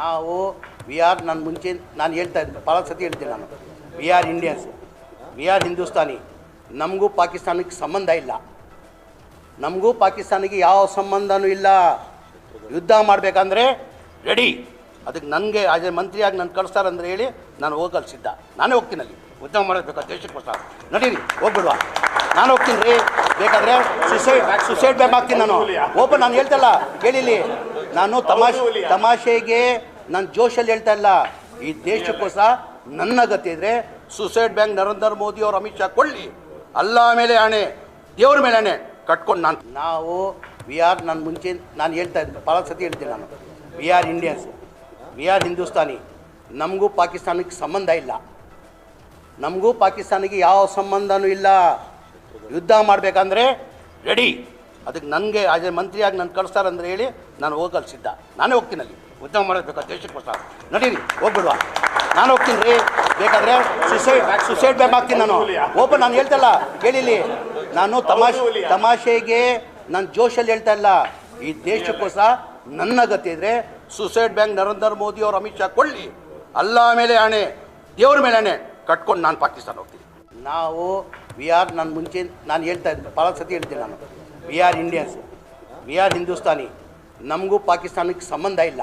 ನಾವು we are ನಾನು ಮುಂಚೆ ನಾನು ಹೇಳ್ತಾ ಇದ್ದೆ ಭಾಳ ಸತಿ ಹೇಳ್ತೀನಿ ನಾನು. We are Indians we are Hindustani. ನಮಗೂ ಪಾಕಿಸ್ತಾನಕ್ಕೆ ಸಂಬಂಧ ಇಲ್ಲ. ನಮಗೂ ಪಾಕಿಸ್ತಾನಿಗೆ ಯಾವ ಸಂಬಂಧನೂ ಇಲ್ಲ. ಯುದ್ಧ ಮಾಡಬೇಕಂದ್ರೆ ರೆಡಿ ಅದಕ್ಕೆ ನನಗೆ ಆಜ್ ಎ ಮಂತ್ರಿಯಾಗಿ ನಾನು ಕಳಿಸ್ತಾರಂದ್ರೆ ಹೇಳಿ ನಾನು ಹೋಗಲು ಸಿದ್ಧ. ನಾನೇ ಹೋಗ್ತೀನಿ ಅಲ್ಲಿ. ಯುದ್ಧ ದೇಶಕ್ಕೆ ದೇಶಕ್ಕೋಸ್ಕರ ನಡೀರಿ ಹೋಗ್ಬಿಡುವ. ನಾನು ಹೋಗ್ತೀನಿ ರೀ. ಬೇಕಾದ್ರೆ ಸುಸೈಡ್ ಸುಸೈಡ್ ಬ್ಯಾಗ್ ಹಾಕ್ತೀನಿ ನಾನು. ಓಪನ್ ನಾನು ಹೇಳ್ತಲ್ಲ ಕೇಳಿಲಿ ನಾನು ತಮಾಷೆ ತಮಾಷೆಗೆ ನಾನು ಜೋಶಲ್ಲಿ ಹೇಳ್ತಾ ಇಲ್ಲ ಈ ದೇಶಕ್ಕೋಸ್ಕರ ನನ್ನ ಗತಿ ಇದ್ರೆ ಸುಸೈಡ್ ಬ್ಯಾಂಕ್ ನರೇಂದ್ರ ಮೋದಿ ಅವರು ಅಮಿತ್ ಶಾ ಕೊಳ್ಳಿ ಅಲ್ಲ ಮೇಲೆ ಆಣೆ, ದೇವ್ರ ಮೇಲೆ ಆಣೆ ಕಟ್ಕೊಂಡು ನಾನು ನಾವು ವಿ ಆರ್ ನಾನು ಮುಂಚೆ ನಾನು ಹೇಳ್ತಾ ಇದ್ದೆ ಭಾಳ ಸತಿ ಹೇಳ್ತೀನಿ ನಾನು. We are Indians, we are Hindustani. ನಮಗೂ ಪಾಕಿಸ್ತಾನಕ್ಕೆ ಸಂಬಂಧ ಇಲ್ಲ. ನಮಗೂ ಪಾಕಿಸ್ತಾನಿಗೆ ಯಾವ ಸಂಬಂಧನೂ ಇಲ್ಲ. ಯುದ್ಧ ಮಾಡಬೇಕಂದ್ರೆ ರೆಡಿ ಅದಕ್ಕೆ ನನಗೆ ಎ ಮಂತ್ರಿಯಾಗಿ ನಾನು ಕಳಿಸ್ತಾರಂದ್ರೆ ಹೇಳಿ, ನಾನು ಹೋಗಿ ಕಲಿಸಿದ್ದ ನಾನೇ ಹೋಗ್ತೀನಿ ಅಲ್ಲಿ. ಯುದ್ಧ ಮಾಡಬೇಕು ದೇಶಕ್ಕೋಸ್ಕರ ನಡೀರಿ, ಹೋಗ್ಬಿಡುವ. ನಾನು ಹೋಗ್ತೀನಿ ರೀ. ಬೇಕಾದ್ರೆ ಸುಸೈಡ್ ಸುಸೈಡ್ ಬ್ಯಾಗ್ ಹಾಕ್ತೀನಿ ನಾನು. ಓಪನ್ ನಾನು ಹೇಳ್ತಲ್ಲ ಕೇಳಿಲಿ ನಾನು ತಮಾಷೆ ತಮಾಷೆಗೆ ನಾನು ಜೋಶಲ್ಲಿ ಹೇಳ್ತಾ ಇಲ್ಲ. ಈ ದೇಶಕ್ಕೋಸ್ಕರ ನನ್ನ ಗತಿ ಇದ್ರೆ ಸುಸೈಡ್ ಬ್ಯಾಂಕ್ ನರೇಂದ್ರ ಮೋದಿ ಅವರು ಅಮಿತ್ ಶಾ ಕೊಳ್ಳಿ ಅಲ್ಲ ಮೇಲೆ ಆಣೆ, ದೇವ್ರ ಮೇಲೆ ಆಣೆ ಕಟ್ಕೊಂಡು ನಾನು ಪಾಕಿಸ್ತಾನ ಹೋಗ್ತೀನಿ. ನಾವು ವಿ ಆರ್ ನಾನು ಮುಂಚೆ ನಾನು ಹೇಳ್ತಾ ಇದ್ದೆ ಭಾಳ ಸತಿ ಹೇಳ್ತೀನಿ ನಾನು. We are Indians. We are Hindustani. ನಮಗೂ ಪಾಕಿಸ್ತಾನಕ್ಕೆ ಸಂಬಂಧ ಇಲ್ಲ.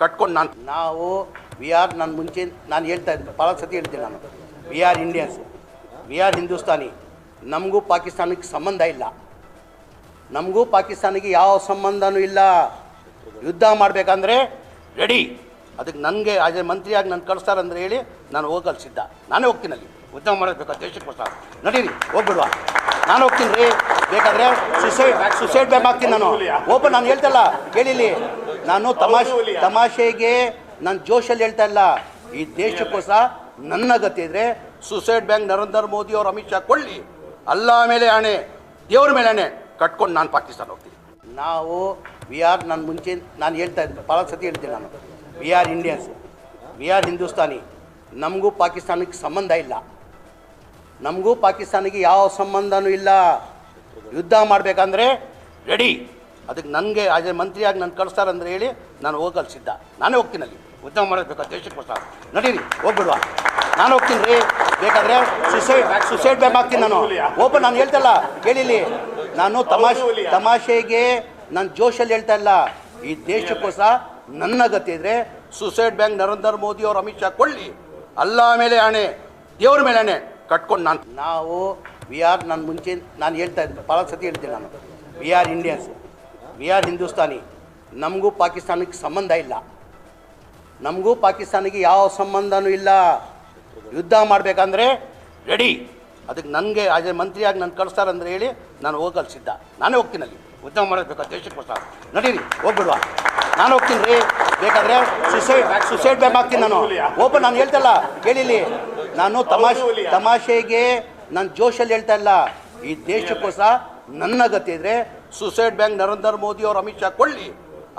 ಕಟ್ಕೊಂಡು ನಾನು ನಾವು ವಿ ಆರ್ ನಾನು ಮುಂಚೆ ನಾನು ಹೇಳ್ತಾ ಇದ್ದೆ ಭಾಳ ಸತಿ ಹೇಳ್ತೀನಿ ನಾನು. We are Indians. We are Hindustani. ನಮಗೂ ಪಾಕಿಸ್ತಾನಕ್ಕೆ ಸಂಬಂಧ ಇಲ್ಲ. ನಮಗೂ ಪಾಕಿಸ್ತಾನಿಗೆ ಯಾವ ಸಂಬಂಧನೂ ಇಲ್ಲ. ಯುದ್ಧ ಮಾಡಬೇಕಂದ್ರೆ ರೆಡಿ ಅದಕ್ಕೆ ನನಗೆ ಎ ಮಂತ್ರಿಯಾಗಿ ನಾನು ಕಳಿಸ್ತಾರಂದ್ರೆ ಹೇಳಿ ನಾನು ಹೋಗಲು ಸಿದ್ಧ. ನಾನೇ ಹೋಗ್ತೀನಿ ಅಲ್ಲಿ. ಯುದ್ಧ ಮಾಡಬೇಕು ದೇಶಕ್ಕೋಸ್ಕರ ನಡೀರಿ, ಹೋಗ್ಬಿಡುವ. ನಾನು ಹೋಗ್ತೀನಿ ರೀ. ಬೇಕಾದ್ರೆ ಸುಸೈಡ್ ಸುಸೈಡ್ ಬ್ಯಾಗ್ ಹಾಕ್ತೀನಿ ನಾನು. ಓಪನ್ ನಾನು ಹೇಳ್ತಲ್ಲ ಕೇಳಿಲಿ ನಾನು ತಮಾಷೆ ತಮಾಷೆಗೆ ನಾನು ಜೋಶಲ್ಲಿ ಹೇಳ್ತಾ ಇಲ್ಲ. ಈ ದೇಶಕ್ಕೋಸ್ಕರ ನನ್ನ ಗತಿ ಇದ್ರೆ ಸುಸೈಡ್ ಬ್ಯಾಂಕ್ ನರೇಂದ್ರ ಮೋದಿ ಅವರು ಅಮಿತ್ ಶಾ ಕೊಳ್ಳಿ ಅಲ್ಲ ಮೇಲೆ ಆಣೆ ದೇವ್ರ ಮೇಲೆ ಆಣೆ ಕಟ್ಕೊಂಡು ನಾನು ಪಾಕಿಸ್ತಾನ ಹೋಗ್ತೀನಿ. ನಾವು ವಿ ಆರ್ ನಾನು ಮುಂಚೆ ನಾನು ಹೇಳ್ತಾ ಇದ್ದೆ ಭಾಳ ಸತಿ ಹೇಳ್ತೀನಿ ನಾನು. We are Indians we are Hindustani. ನಮಗೂ ಪಾಕಿಸ್ತಾನಕ್ಕೆ ಸಂಬಂಧ ಇಲ್ಲ. ನಮಗೂ ಪಾಕಿಸ್ತಾನಿಗೆ ಯಾವ ಸಂಬಂಧನೂ ಇಲ್ಲ. ಯುದ್ಧ ಮಾಡಬೇಕಂದ್ರೆ ರೆಡಿ ಅದಕ್ಕೆ ನನಗೆ ಎ ಮಂತ್ರಿಯಾಗಿ ನಾನು ಕಳಿಸ್ತಾರಂದ್ರೆ ಹೇಳಿ ನಾನು ಹೋಗಲು ಸಿದ್ಧ ನಾನೇ ಹೋಗ್ತೀನಿ ಅಲ್ಲಿ. ಉದ್ಯಮ ಮಾಡಬೇಕು ದೇಶಕ್ಕೋಸ್ಕರ ನಡೀರಿ, ಹೋಗ್ಬಿಡುವ. ನಾನು ಹೋಗ್ತೀನಿ ರೀ. ಬೇಕಾದ್ರೆ ಸುಸೈಡ್ ಸುಸೈಡ್ ಬ್ಯಾಗ್ ಹಾಕ್ತೀನಿ ನಾನು. ಓಪನ್ ನಾನು ಹೇಳ್ತಲ್ಲ ಕೇಳಿಲಿ ನಾನು ತಮಾಷೆ ತಮಾಷೆಗೆ ನಾನು ಜೋಶಲ್ಲಿ ಹೇಳ್ತಾ ಇಲ್ಲ. ಈ ದೇಶಕ್ಕೋಸ್ಕರ ನನ್ನ ಗತಿ ಇದ್ರೆ ಸುಸೈಡ್ ಬ್ಯಾಂಕ್ ನರೇಂದ್ರ ಮೋದಿ ಅವರು ಅಮಿತ್ ಶಾ ಕೊಳ್ಳಿ ಅಲ್ಲ ಮೇಲೆ ಆಣೆ. ದೇವ್ರ ಮೇಲೆ ಆಣೆ. ಕಟ್ಕೊಂಡು ನಾನು ನಾವು ವಿ ಆರ್ ನಾನು ಮುಂಚೆ ನಾನು ಹೇಳ್ತಾ ಇದ್ದೆ ಭಾಳ ಸತಿ ಹೇಳ್ತೀನಿ ನಾನು. We are Indians we are Hindustani ನಮಗೂ ಪಾಕಿಸ್ತಾನಕ್ಕೆ ಸಂಬಂಧ ಇಲ್ಲ. ನಮಗೂ ಪಾಕಿಸ್ತಾನಿಗೆ ಯಾವ ಸಂಬಂಧನೂ ಇಲ್ಲ. ಯುದ್ಧ ಮಾಡಬೇಕಂದ್ರೆ ರೆಡಿ ಅದಕ್ಕೆ ನನಗೆ ಎ ಮಂತ್ರಿಯಾಗಿ ನಾನು ಕಳಿಸ್ತಾರಂದ್ರೆ ಹೇಳಿ ನಾನು ಹೋಗಲು ಸಿದ್ಧ. ನಾನೇ ಹೋಗ್ತೀನಿ ಅಲ್ಲಿ. ಯುದ್ಧ ಮಾಡಬೇಕು ದೇಶಕ್ಕೋಸ್ಕರ ನಡೀರಿ, ಹೋಗ್ಬಿಡುವ. ನಾನು ಹೋಗ್ತೀನಿ ರೀ. ಬೇಕಾದ್ರೆ ಸುಸೈಡ್ ಸುಸೈಡ್ ಬ್ಯಾಗ್ ಹಾಕ್ತೀನಿ ನಾನು. ಓಪನ್ ನಾನು ಹೇಳ್ತಲ್ಲ ಕೇಳಿಲಿ ನಾನು ತಮಾಷೆ ತಮಾಷೆಗೆ ನಾನು ಜೋಶಲ್ಲಿ ಹೇಳ್ತಾ ಇಲ್ಲ. ಈ ದೇಶಕ್ಕೋಸ್ಕರ ನನ್ನ ಗತಿ ಇದ್ರೆ ಸುಸೈಡ್ ಬ್ಯಾಂಕ್ ನರೇಂದ್ರ ಮೋದಿ ಅವರು ಅಮಿತ್ ಶಾ ಕೊಳ್ಳಿ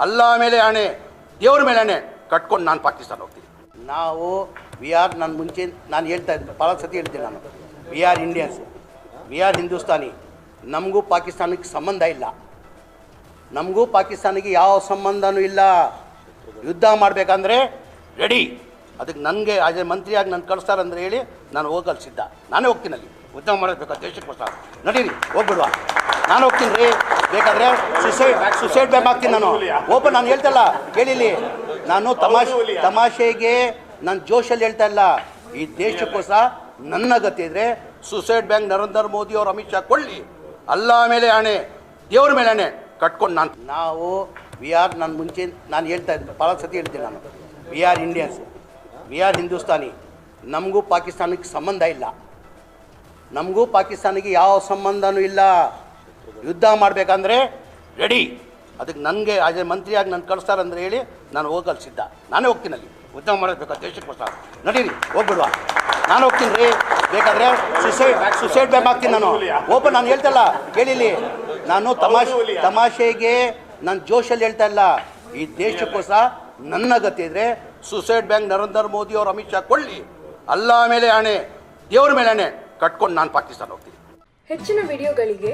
ಅಲ್ಲ ಮೇಲೆ ಆಣೆ, ದೇವ್ರ ಮೇಲೆ ಆಣೆ ಕಟ್ಕೊಂಡು ನಾನು ಪಾಕಿಸ್ತಾನ ಹೋಗ್ತೀನಿ. ನಾವು ವಿ ಆರ್ ನಾನು ಮುಂಚೆ, ನಾನು ಹೇಳ್ತಾ ಇದ್ದೆ ಭಾಳ ಸತಿ ಹೇಳ್ತೀನಿ ನಾನು. We are Indians we are Hindustani ನಮಗೂ ಪಾಕಿಸ್ತಾನಕ್ಕೆ ಸಂಬಂಧ ಇಲ್ಲ. ನಮಗೂ ಪಾಕಿಸ್ತಾನಿಗೆ ಯಾವ ಸಂಬಂಧನೂ ಇಲ್ಲ. ಯುದ್ಧ ಮಾಡಬೇಕಂದ್ರೆ ರೆಡಿ ಅದಕ್ಕೆ ನನಗೆ ಆಜ್ ಮಂತ್ರಿಯಾಗಿ ನಾನು ಕಳಿಸ್ತಾರಂದ್ರೆ ಹೇಳಿ, ನಾನು ಹೋಗಲು ಸಿದ್ಧ. ನಾನೇ ಹೋಗ್ತೀನಿ ಅಲ್ಲಿ. ಯುದ್ಧ ಮಾಡಬೇಕು ದೇಶಕ್ಕೋಸ್ಕರ ನಡೀರಿ, ಹೋಗ್ಬಿಡುವ. ನಾನು ಹೋಗ್ತೀನಿ ರೀ. ಬೇಕಾದ್ರೆ ಸುಸೈಡ್ ಸುಸೈಡ್ ಬ್ಯಾಂಕ್ ಹಾಕ್ತೀನಿ ನಾನು. ಓಪನ್ ನಾನು ಹೇಳ್ತಲ್ಲ ಕೇಳಿಲಿ ನಾನು ತಮಾಷೆ ತಮಾಷೆಗೆ ನಾನು ಜೋಶಲ್ಲಿ ಹೇಳ್ತಾ ಇಲ್ಲ. ಈ ದೇಶಕ್ಕೋಸ್ಕರ ನನ್ನ ಗತಿ ಇದ್ರೆ ಸುಸೈಡ್ ಬ್ಯಾಂಕ್ ನರೇಂದ್ರ ಮೋದಿ ಅವರು ಅಮಿತ್ ಶಾ ಕೊಳ್ಳಿ ಅಲ್ಲ ಮೇಲೆ ಆಣೆ. ದೇವ್ರ ಮೇಲೆ ಆಣೆ. ಕಟ್ಕೊಂಡು ನಾನು ನಾವು ವಿ ಆರ್ ನಾನು ಮುಂಚೆ ನಾನು ಹೇಳ್ತಾ ಇದ್ದೆ ಭಾಳ ಸತಿ ಹೇಳ್ತೀನಿ ನಾನು. We are Indians we are Hindustani. ನಮಗೂ ಪಾಕಿಸ್ತಾನಕ್ಕೆ ಸಂಬಂಧ ಇಲ್ಲ. ನಮಗೂ ಪಾಕಿಸ್ತಾನಿಗೆ ಯಾವ ಸಂಬಂಧನೂ ಇಲ್ಲ. ಯುದ್ಧ ಮಾಡಬೇಕಂದ್ರೆ ರೆಡಿ ಅದಕ್ಕೆ ನನಗೆ ಅದೇ ಮಂತ್ರಿಯಾಗಿ ನಾನು ಕಳಿಸ್ತಾರಂದ್ರೆ ಹೇಳಿ ನಾನು ಹೋಗಲು ಸಿದ್ಧ ನಾನೇ ಹೋಗ್ತೀನಿ ಅಲ್ಲಿ. ಉದ್ಯಮ ಮಾಡಬೇಕು ದೇಶಕ್ಕೋಸ್ಕರ ನಡೀರಿ, ಹೋಗ್ಬಿಡುವ. ನಾನು ಹೋಗ್ತೀನಿ ರೀ. ಬೇಕಾದ್ರೆ ಸುಸೈಡ್ ಸುಸೈಡ್ ಬ್ಯಾಗ್ ಹಾಕ್ತೀನಿ ನಾನು. ಓಪನ್ ನಾನು ಹೇಳ್ತಲ್ಲ ಕೇಳಿಲಿ ನಾನು ತಮಾಷೆ ತಮಾಷೆಗೆ ನಾನು ಜೋಶಲ್ಲಿ ಹೇಳ್ತಾ ಇಲ್ಲ. ಈ ದೇಶಕ್ಕೋಸ್ಕರ ನನ್ನ ಗತಿ ಇದ್ರೆ ಸುಸೈಡ್ ಬ್ಯಾಂಕ್ ನರೇಂದ್ರ ಮೋದಿ ಅವರು ಅಮಿತ್ ಶಾ ಕೊಳ್ಳಿ ಅಲ್ಲ ಮೇಲೆ ಆಣೆ. ದೇವ್ರ ಮೇಲೆ ಆಣೆ. ಕಟ್ಕೊಂಡು ನಾನು ಪಾಕಿಸ್ತಾನ ಹೋಗ್ತೀನಿ. ಹೆಚ್ಚಿನ ವಿಡಿಯೋಗಳಿಗೆ